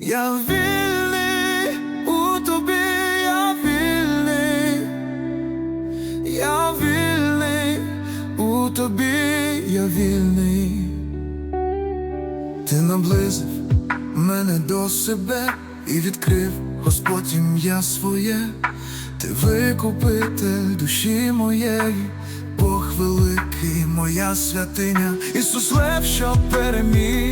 Я вільний у тобі, я вільний, я вільний у тобі, я вільний. Ти наблизив мене до себе і відкрив Господь ім'я своє, ти викупитель душі моєї, Бог великий, моя святиня, Ісус лев, що переміг,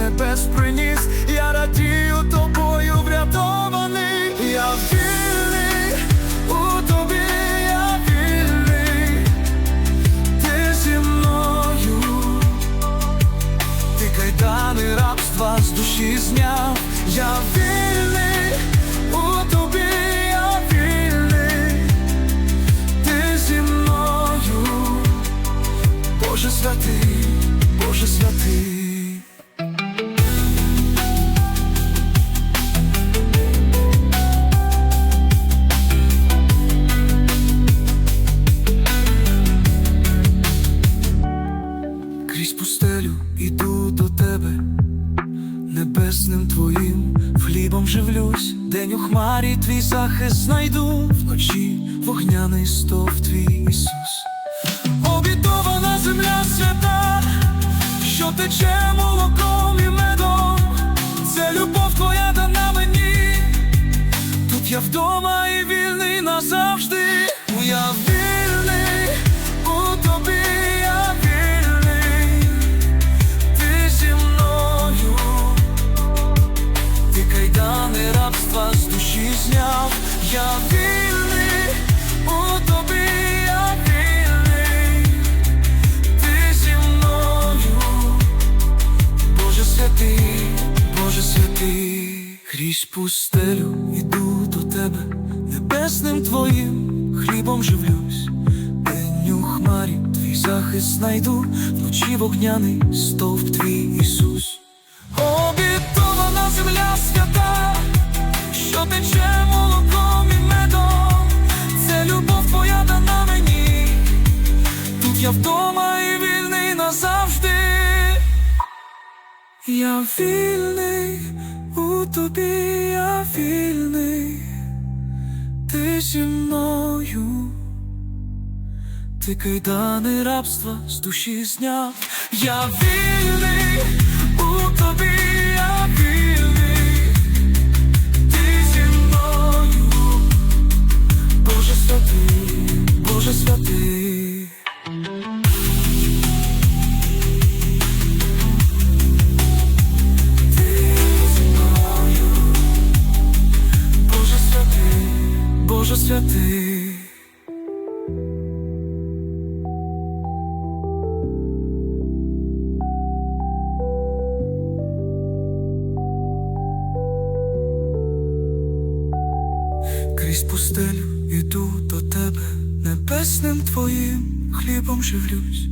небес приніс, я радію тобою врятований, я вільний у тобі, я вільний, ти зі мною, ти кайдани рабства з душі зняв, я вільний у тобі, я вільний, зі мною, Боже святий, Боже святий. Крізь пустелю іду до тебе, небесним твоїм хлібом живлюсь, день у хмарі твій захист знайду, вночі вогняний стов твій Ісус. Обітована земля свята, що тече молоком і медом, це любов твоя дана мені. Тут я вдома і вільний назавжди. Зняв, я вільний у тобі, я ти зі мною, Боже святий, Боже святий, крізь пустелю іду до тебе, небесним твоїм хлібом живлюсь, день у хмарі твій захист знайду, вночі вогняний стовп твій Ісус. Обітована земля свята, тече молоком і медом, це любов твоя дана мені, тут я вдома і вільний назавжди. Я вільний у тобі, я вільний, ти зі мною, ти кайдани рабства з душі зняв, я вільний у тобі, Боже святий. Боже святий. Крізь пустелю іду до тебе, небесним твоїм хлібом живлюсь.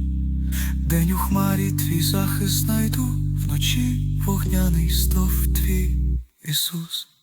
День у хмарі твій захист знайду, вночі вогняний стов твій Ісус.